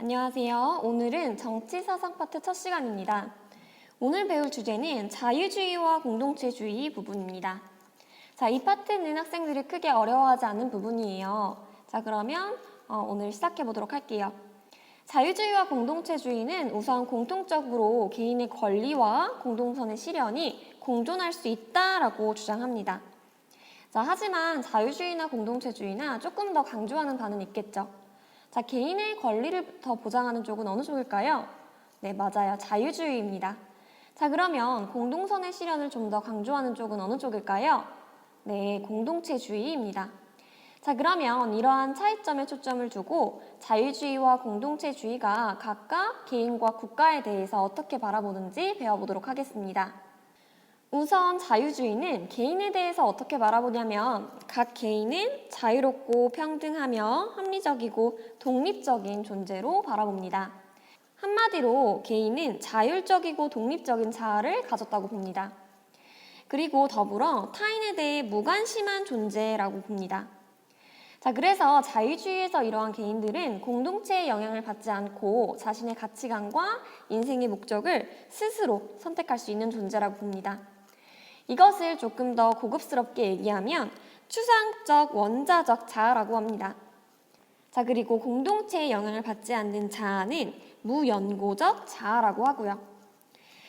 안녕하세요. 오늘은 정치사상 파트 첫 시간입니다. 오늘 배울 주제는 자유주의와 공동체주의 부분입니다. 자, 이 파트는 학생들이 크게 어려워하지 않는 부분이에요. 자, 그러면 어, 오늘 시작해 보도록 할게요. 자유주의와 공동체주의는 우선 공통적으로 개인의 권리와 공동선의 실현이 공존할 수 있다라고 주장합니다. 자, 하지만 자유주의나 공동체주의나 조금 더 강조하는 바는 있겠죠. 자, 개인의 권리를 더 보장하는 쪽은 어느 쪽일까요? 네, 맞아요. 자유주의입니다. 자, 그러면 공동선의 실현을 좀 더 강조하는 쪽은 어느 쪽일까요? 네, 공동체주의입니다. 자, 그러면 이러한 차이점에 초점을 두고 자유주의와 공동체주의가 각각 개인과 국가에 대해서 어떻게 바라보는지 배워보도록 하겠습니다. 우선 자유주의는 개인에 대해서 어떻게 바라보냐면 각 개인은 자유롭고 평등하며 합리적이고 독립적인 존재로 바라봅니다. 한마디로 개인은 자율적이고 독립적인 자아를 가졌다고 봅니다. 그리고 더불어 타인에 대해 무관심한 존재라고 봅니다. 자, 그래서 자유주의에서 이러한 개인들은 공동체의 영향을 받지 않고 자신의 가치관과 인생의 목적을 스스로 선택할 수 있는 존재라고 봅니다. 이것을 조금 더 고급스럽게 얘기하면 추상적 원자적 자아라고 합니다. 자, 그리고 공동체의 영향을 받지 않는 자아는 무연고적 자아라고 하고요.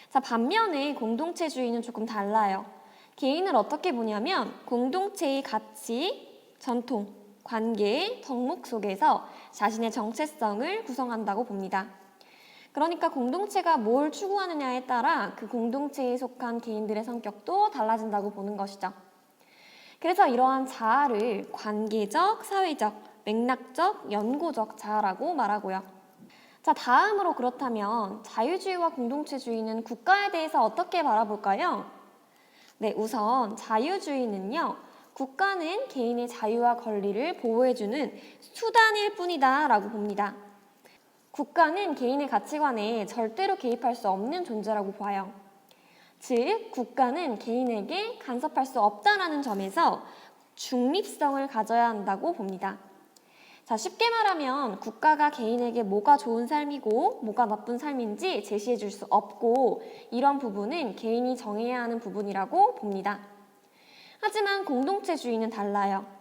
자, 반면에 공동체주의는 조금 달라요. 개인을 어떻게 보냐면 공동체의 가치, 전통, 관계, 덕목 속에서 자신의 정체성을 구성한다고 봅니다. 그러니까 공동체가 뭘 추구하느냐에 따라 그 공동체에 속한 개인들의 성격도 달라진다고 보는 것이죠. 그래서 이러한 자아를 관계적, 사회적, 맥락적, 연고적 자아라고 말하고요. 자, 다음으로 그렇다면 자유주의와 공동체주의는 국가에 대해서 어떻게 바라볼까요? 네, 우선 자유주의는요. 국가는 개인의 자유와 권리를 보호해주는 수단일 뿐이다 라고 봅니다. 국가는 개인의 가치관에 절대로 개입할 수 없는 존재라고 봐요. 즉, 국가는 개인에게 간섭할 수 없다라는 점에서 중립성을 가져야 한다고 봅니다. 자, 쉽게 말하면 국가가 개인에게 뭐가 좋은 삶이고 뭐가 나쁜 삶인지 제시해 줄 수 없고 이런 부분은 개인이 정해야 하는 부분이라고 봅니다. 하지만 공동체주의는 달라요.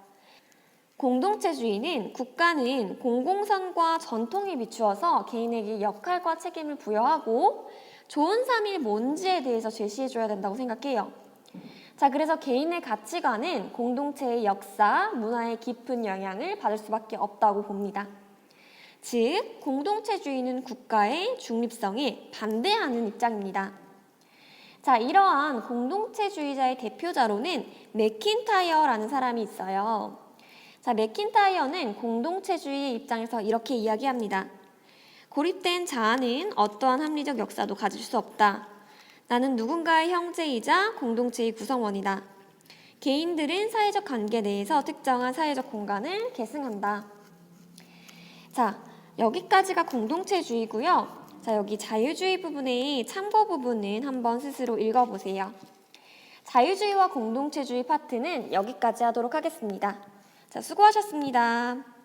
공동체주의는 국가는 공공선과 전통에 비추어서 개인에게 역할과 책임을 부여하고 좋은 삶이 뭔지에 대해서 제시해줘야 된다고 생각해요. 자, 그래서 개인의 가치관은 공동체의 역사, 문화에 깊은 영향을 받을 수밖에 없다고 봅니다. 즉, 공동체주의는 국가의 중립성에 반대하는 입장입니다. 자, 이러한 공동체주의자의 대표자로는 맥킨타이어라는 사람이 있어요. 자, 맥킨타이어는 공동체주의의 입장에서 이렇게 이야기합니다. 고립된 자아는 어떠한 합리적 역사도 가질 수 없다. 나는 누군가의 형제이자 공동체의 구성원이다. 개인들은 사회적 관계 내에서 특정한 사회적 공간을 계승한다. 자, 여기까지가 공동체주의고요. 자, 여기 자유주의 부분의 참고 부분은 한번 스스로 읽어보세요. 자유주의와 공동체주의 파트는 여기까지 하도록 하겠습니다. 자, 수고하셨습니다.